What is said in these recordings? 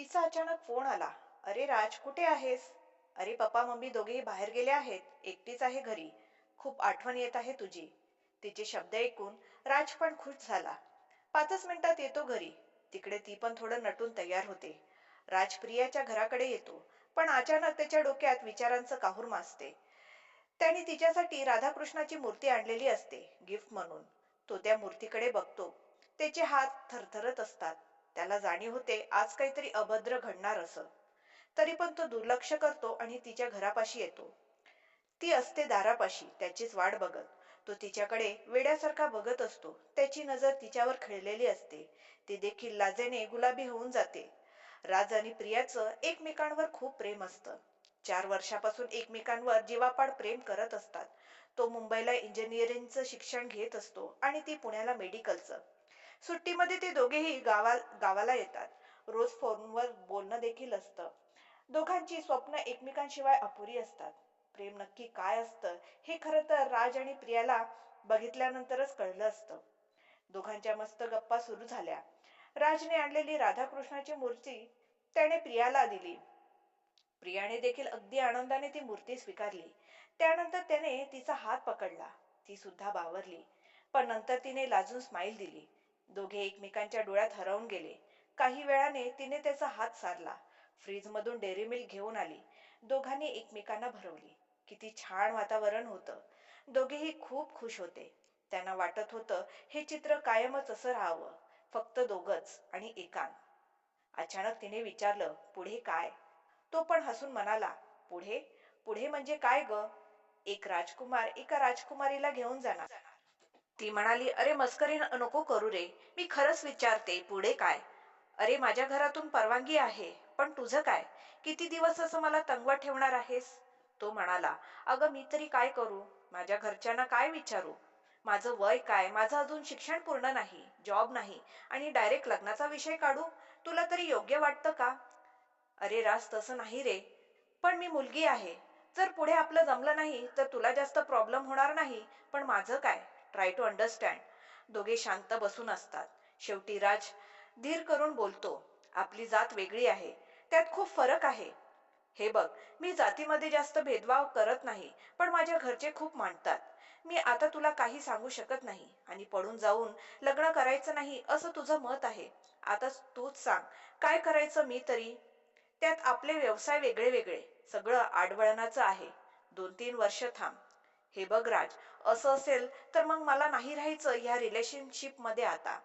तिचा अचानक फोन आला. अरे राज कुठे आहेस? अरे पप्पा मम्मी दोघेही बाहेर गेले आहेत. एकटीच आहे घरी. खूप आठवण येत आहे तुझी. तिचे शब्द ऐकून राज पण खुश झाला. पाचच मिनिटात येतो घरी. तिकडे ती पण थोडं नटून तयार होते. राज प्रियाच्या घराकडे येतो पण अचानक त्याच्या डोक्यात विचारांचं काहूर माजते. त्याने तिच्यासाठी राधाकृष्णाची मूर्ती आणलेली असते गिफ्ट म्हणून. तो त्या मूर्तीकडे बघतो. त्याचे हात थरथरत असतात. त्याला जाणीव होते आज काहीतरी अभद्र घडणार असं. तरी पण तो दुर्लक्ष करतो आणि तिच्या घरापाशी येतो. ती असते दारापाशी त्याचीच वाट बघत. तो तिच्याकडे वेड्यासारखा बघत असतो. त्याची नजर तिच्यावर खिळलेली असते. ती देखील लाजेने गुलाबी होऊन जाते. राज आणि प्रियाचं एकमेकांवर खूप प्रेम असतं. चार वर्षापासून एकमेकांवर जीवापाड प्रेम करत असतात. तो मुंबईला इंजिनिअरिंगचं शिक्षण घेत असतो आणि ती पुण्याला मेडिकलचं. सुट्टीमध्ये ते दोघेही गावा गावाला येतात. रोज फोनवर बोलणं देखील असतं. दोघांची स्वप्न एकमेकांशिवाय अपुरी असतात. प्रेम नक्की काय असतं हे खरं तर राज आणि प्रियाला बघितल्यानंतरच कळलं असतं. दोघांच्या मस्त गप्पा सुरू झाल्या. राजने आणलेली राधाकृष्णाची मूर्ती त्याने प्रियाला दिली. प्रियाने देखील अगदी आनंदाने ती मूर्ती स्वीकारली. त्यानंतर त्याने तिचा हात पकडला. ती सुद्धा बावरली. पण नंतर तिने लाजून स्माईल दिली. दोघे एकमेकांच्या डोळ्यात हरवून गेले. काही वेळाने तिने त्याचा हात सारला. फ्रीज मधून डेअरी मिल्क घेऊन आली. दोघांनी एकमेकांना भरवली. किती छान वातावरण होतं. दोघेही खूप खुश होते. त्यांना वाटत होतं हे चित्र कायमच असं राहावं. फक्त दोघच आणि एकांत अचानक तिने विचारलं पुढे काय? तो पण हसून म्हणाला पुढे? पुढे म्हणजे काय ग? एक राजकुमार एका राजकुमारीला घेऊन जाणार. ती म्हणाली अरे मस्करी नको करू रे. मी खरंच विचारते पुढे काय? अरे माझ्या घरातून परवानगी आहे पण तुझं काय? किती दिवस असं मला तंगवत ठेवणार आहेस? तो म्हणाला अगं मी तरी काय करू? माझ्या घरच्यांना काय विचारू? माझं वय काय? माझं अजून शिक्षण पूर्ण नाही जॉब नाही आणि डायरेक्ट लग्नाचा विषय काढू? तुला तरी योग्य वाटतं का? अरे रास तसं नाही रे. पण मी मुलगी आहे. जर पुढे आपलं जमलं नाही तर तुला जास्त प्रॉब्लेम होणार नाही. पण माझं काय? ट्राय टू अंडरस्टँड दोघे शांत बसून असतात. शेवटी राज धीर करून बोलतो आपली जात वेगळी आहे. त्यात खूप फरक आहे. हे बघ मी जातीमध्ये जास्त भेदभाव करत नाही पण माझ्या घरचे खूप मानतात. मी आता तुला काही सांगू शकत नाही आणि पडून जाऊन लग्न करायचं नाही असं तुझं मत आहे. आता तूच सांग काय करायचं मी तरी? त्यात आपले व्यवसाय वेगळे वेगळे. सगळं आडवळणाचं आहे. दोन तीन वर्ष थांब. हे बघ राज असं असेल तर मग मला नाही राहायचं ह्या रिलेशनशिपमध्ये आता.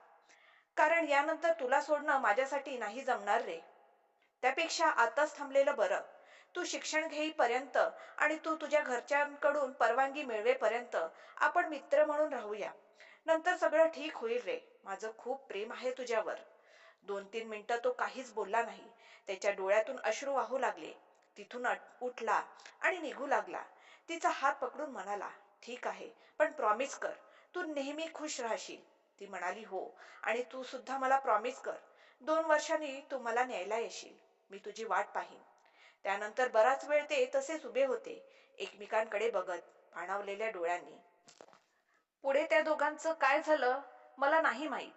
कारण यानंतर तुला सोडणं माझ्यासाठी नाही जमणार रे. त्यापेक्षा आताच थांबलेलं बरं. तू शिक्षण घेईपर्यंत आणि तू तुझ्या घरच्यांकडून परवानगी मिळवेपर्यंत आपण मित्र म्हणून राहूया. नंतर सगळं ठीक होईल रे. माझं खूप प्रेम आहे तुझ्यावर. दोन तीन मिनिटं तो काहीच बोलला नाही. त्याच्या डोळ्यातून अश्रू वाहू लागले. तिथून अट- उठला आणि निघू लागला. तिचा हात पकडून म्हणाला ठीक आहे पण प्रॉमिस कर. तू नेहमी खुश राहशील. ती म्हणाली हो आणि तू सुद्धा मला प्रॉमिस कर. दोन वर्षांनी तू मला न्यायला येशील. मी तुझी वाट पाहीन. त्यानंतर बराच वेळ ते तसेच उभे होते एकमेकांकडे बघत पाणावलेल्या डोळ्यांनी. पुढे त्या दोघांचं काय झालं मला नाही माहीत.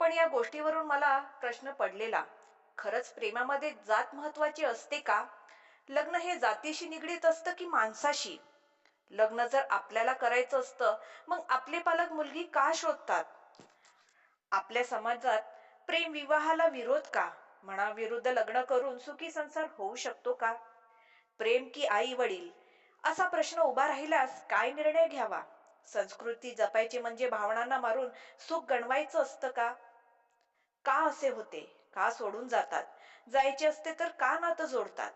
पण या गोष्टीवरून मला प्रश्न पडलेला. खरंच प्रेमामध्ये जात महत्वाची असते का? लग्न हे जातीशी निगडीत असतं की माणसाशी? लग्न जर आपल्याला करायचं असतं मग आपले पालक मुलगी का शोधतात? आपल्या समाजात प्रेम विवाहाला विरोध का? मनाविरुद्ध लग्न करून सुखी संसार होऊ शकतो का? प्रेम की आई वडील असा प्रश्न उभा राहिल्यास काय निर्णय घ्यावा? संस्कृती जपायची म्हणजे भावनांना मारून सुख गणवायचं असतं का? का असे होते? का सोडून जातात? जायचे असते तर का नातं जोडतात?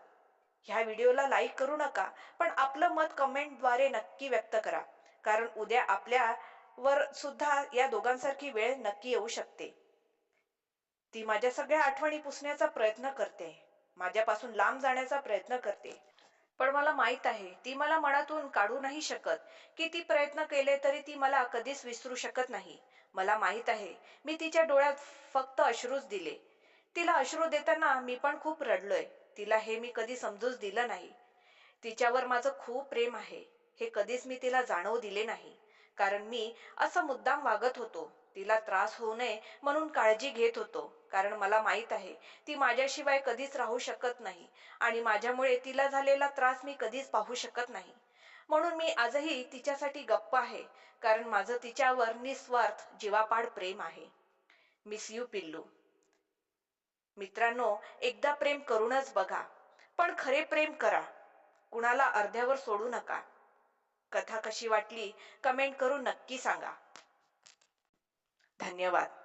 ह्या व्हिडिओला लाईक करू नका पण आपलं मत कमेंटद्वारे नक्की व्यक्त करा. कारण उद्या आपल्या वर सुद्धा या दोघांसारखी वेळ नक्की येऊ शकते. ती माझ्या सगळ्या आठवणी पुसण्याचा प्रयत्न करते. माझ्यापासून लांब जाण्याचा प्रयत्न करते. पण मला माहीत आहे ती मला मनातून काढू नाही शकत. किती प्रयत्न केले तरी ती मला कधीच विसरू शकत नाही. मला माहीत आहे मी तिच्या डोळ्यात फक्त अश्रूच दिले. तिला अश्रू देताना मी पण खूप रडलोय. तिला हे मी कधी समजूच दिलं नाही. तिच्यावर माझं खूप प्रेम आहे. हे कधीच मी तिला जाणवू दिले नाही. कारण मी असं मुद्दाम वागत होतो. तिला त्रास होऊ नये म्हणून काळजी घेत होतो. कारण मला माहीत आहे ती माझ्याशिवाय कधीच राहू शकत नाही आणि माझ्यामुळे तिला झालेला त्रास मी कधीच पाहू शकत नाही. म्हणून मी आजही तिच्यासाठी गप्प आहे. कारण माझं तिच्यावर निस्वार्थ जीवापाड प्रेम आहे. मिस यू पिल्लू. मित्रांनो एकदा प्रेम करूनच बघा. पण खरे प्रेम करा. कुणाला अर्ध्यावर सोडू नका. कथा कशी वाटली कमेंट करून नक्की सांगा. धन्यवाद.